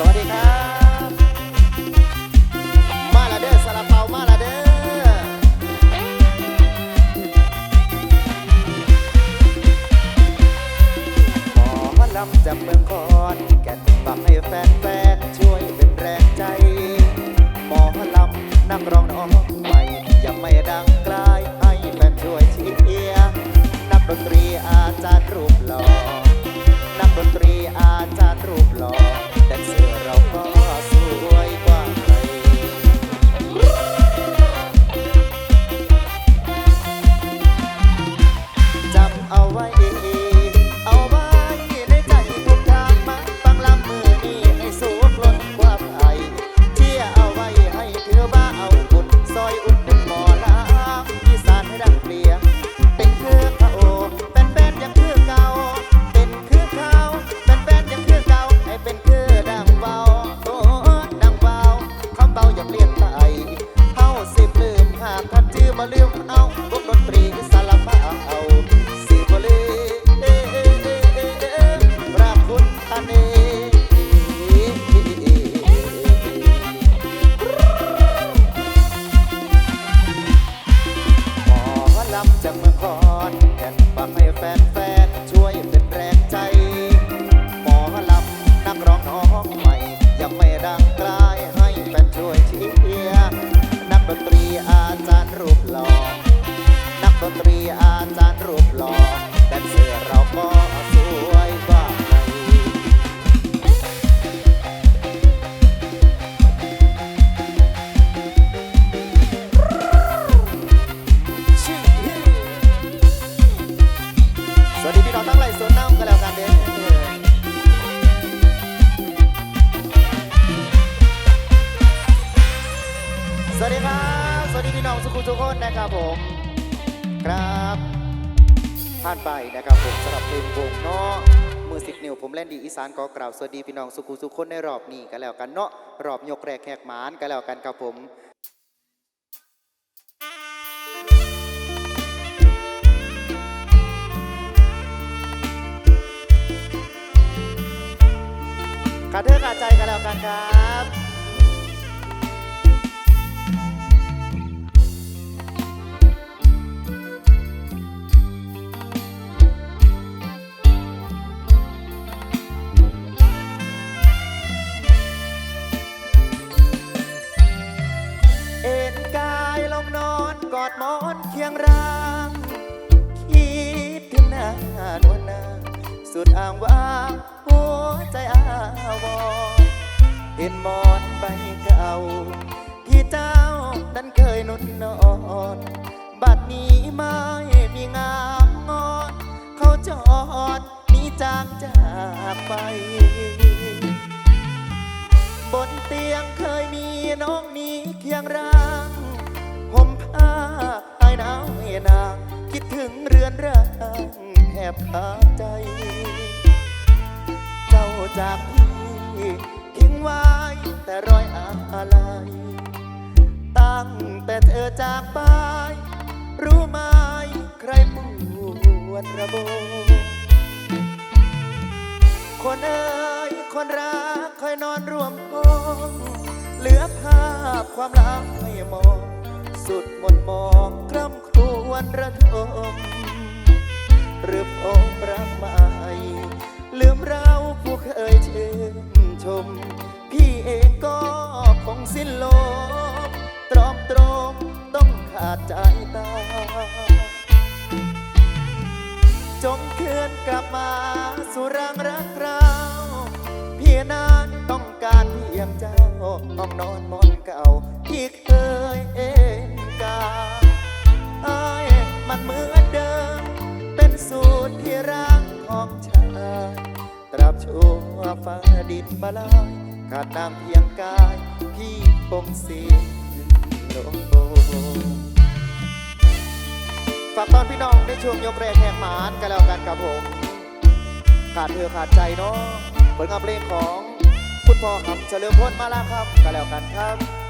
สวัสดีครับ วัสดีพี่น้องทั้งหลายสวนน้ำกันแล้วกันเด้สวัสดีครับ สวัสดีพี่น้องสุขุทุกคนนะครับผม ครับผ่านไปนะครับผมสำหรับเพลงวงเนาะมือสิบนิ้วผมเล่นดีอีสานก็กล่าวสวัสดีพี่น้องสุขุทุกคนในรอบนี้กันแล้วกันเนาะรอบยกแรกแขกหมานกันแล้วกันครับผม ขาดเทือขาดใจกันแล้วกันครับ บนเตียงเคยมีน้องนี้เคียงร่างห่มผ้าไอ้หนาวให้นาง คิดถึงเรือนร่างแทบขาใจ เจ้าจากพี่ทิ้งไว้แต่รอยอาลัยตั้งแต่เธอจากไป รู้ไหมใครปวดระบม คนเอ่ยคนรักคอยนอนรวมห้องเหลือภาพความรักให้มอง สุดหมดมองคร่ำครวญระทมหรือพบรักใหม่ลืมเราผู้เคยชื่นชม พี่เองก็คงสิ้นลมตรอมตรมต้องขาดใจตาย จงเคลื่อนกลับมาสู่รังรักเราเพียนั้นต้องการเพียงเจ้าห้องนอนมอนเก่าที่เคยเอ็นกาอ้ยมันเหมือนเดิม เป็นสูตรที่รักของชายตราบชั่วฟ้าดินบลายขาดน้ำเพียงกาย พี่คงสิ้นลม ฝากตอนพี่น้องในช่วงยกแรกแหงหมานกันแล้วกันครับผมขาดเธอขาดใจเนาะผลงานเพลงของคุณพ่อครับเฉลิมพลมาแล้วครับกันแล้วกันครับ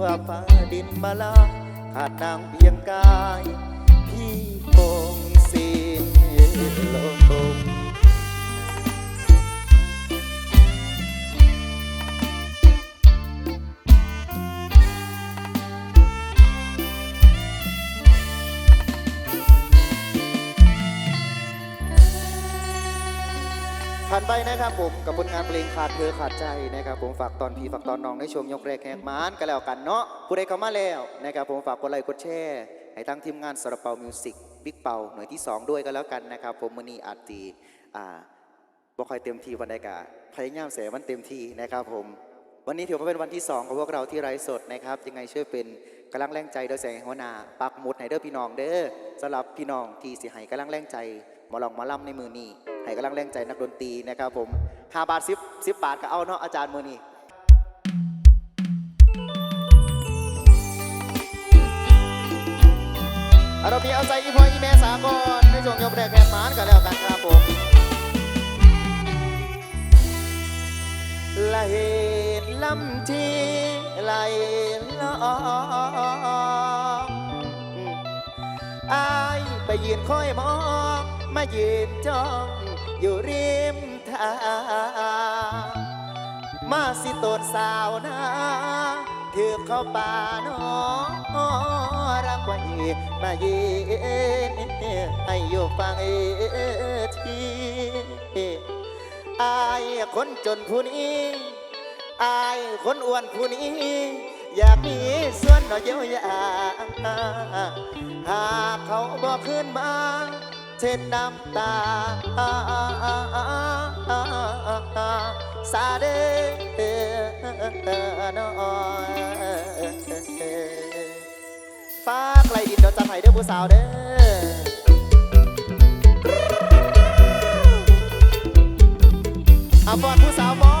ว่าฟ้าดินมาลาขาดนางเพียงกาย พี่คงสิ้นลม ผ่านไปนะครับผมกับผลงานเพลงขาดเธอขาดใจนะครับผมฝากตอนพี่ฝากตอนน้องในช่วงยกแรกแหกมานกันแล้วกันเนาะผู้ใดเข้ามาแล้วนะครับผมฝากกดไลค์กดแชร์ให้ตั้งทีมงานสารเปามิวสิกบิ๊กเปาหน่วยที่ 2 ด้วยกันแล้วกันนะครับผมมือนี้อาจตีอ่าบ่ค่อยเต็มที่วันใดกะพยายามเสียมันเต็มที่นะครับผมวันนี้ถือว่าเป็นวันที่ 2 ของพวกเราที่ไร้สดนะครับยังไงช่วยเป็นกำลังแรงใจโดยแสงหัวหน้าปักหมุดให้เด้อพี่น้องเด้อสำหรับพี่น้องที่เสิให้กำลังแรงใจ หมอลองมอลำในมือนี้ให้กำลังแรงใจนักดนตรีนะครับผมห้าบาทสิบสิบบาทก็เอาเนาะอาจารย์มือนี้เรามีเอาใจอีพอยอีแม่สากอนในช่วงยกแรกแหกมานกันแล้วกันครับผมละเหตุลำที่ไหลลองอายไปยืนคอยมอง มายืนจ้องอยู่ริมทางมาสิโตดสาวนาถือเข้าป่าน้อรักไว้มายืนให้อยู่ฟังเอทีอายคนจนผู้นี้ อายคนอ้วนผู้นี้ อยากมีส่วนหน่อยเยียวยาหากเขาบอกขึ้นมา เช่นน้ำตาสาเดนอยฟ้าไกลดินดี๋ยวจะให้เด้อผู้สาวเด้ออาบอนผู้สาวบอ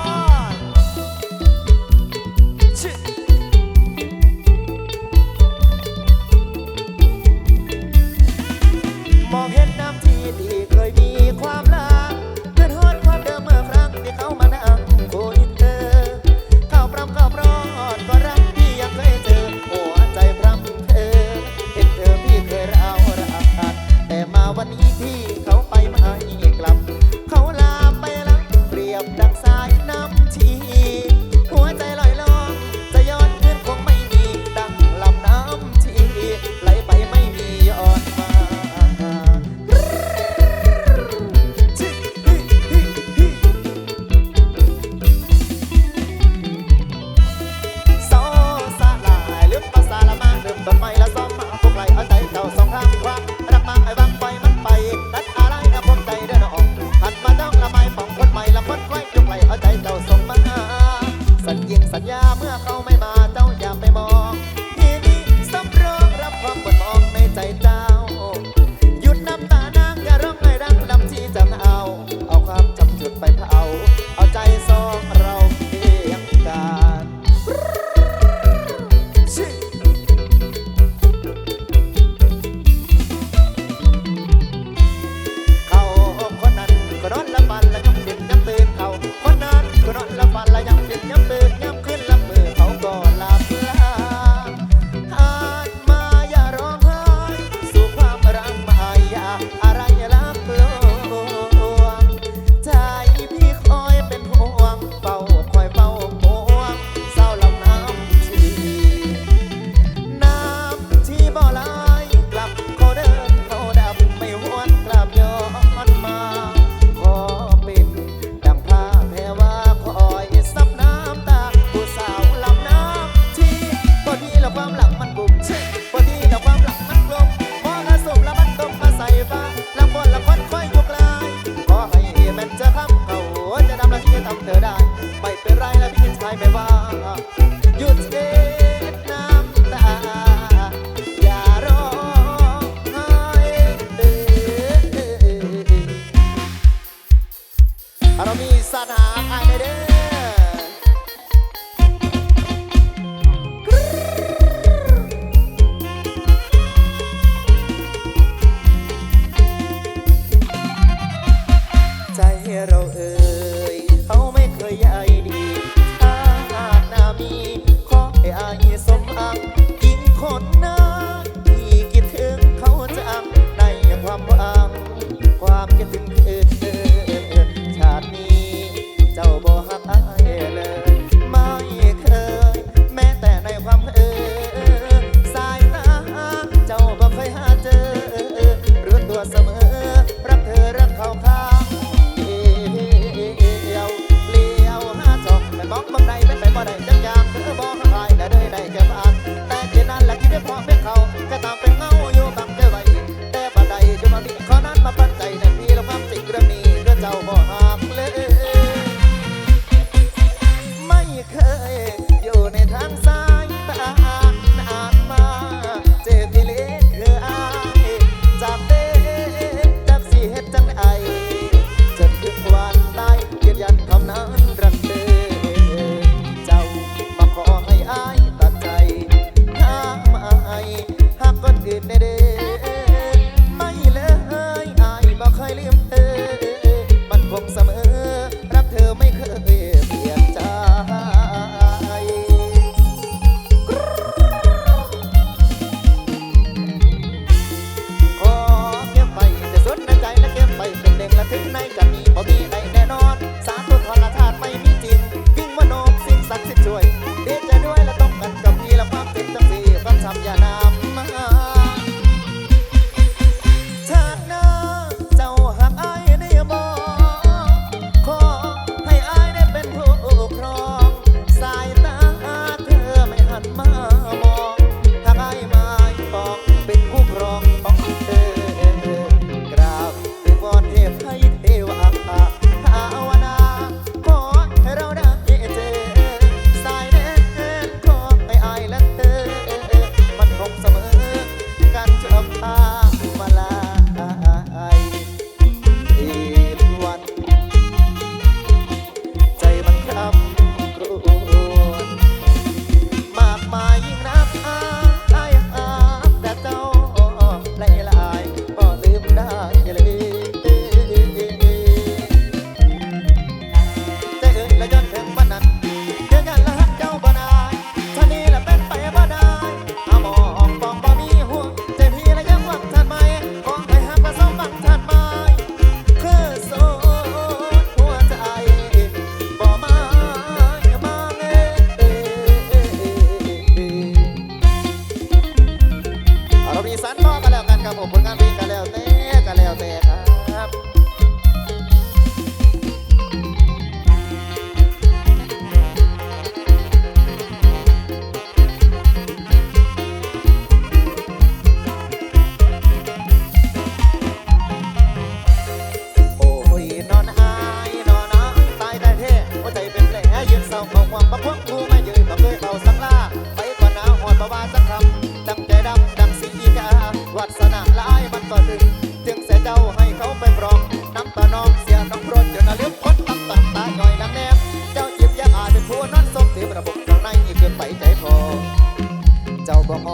สี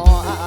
more.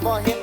for him.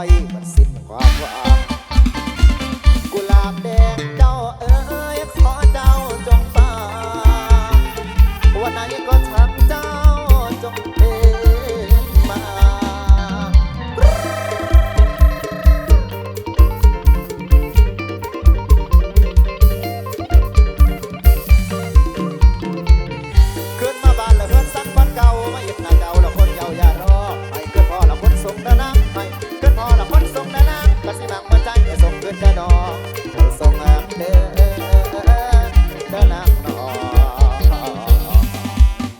ไยมันสิ้นความหวัง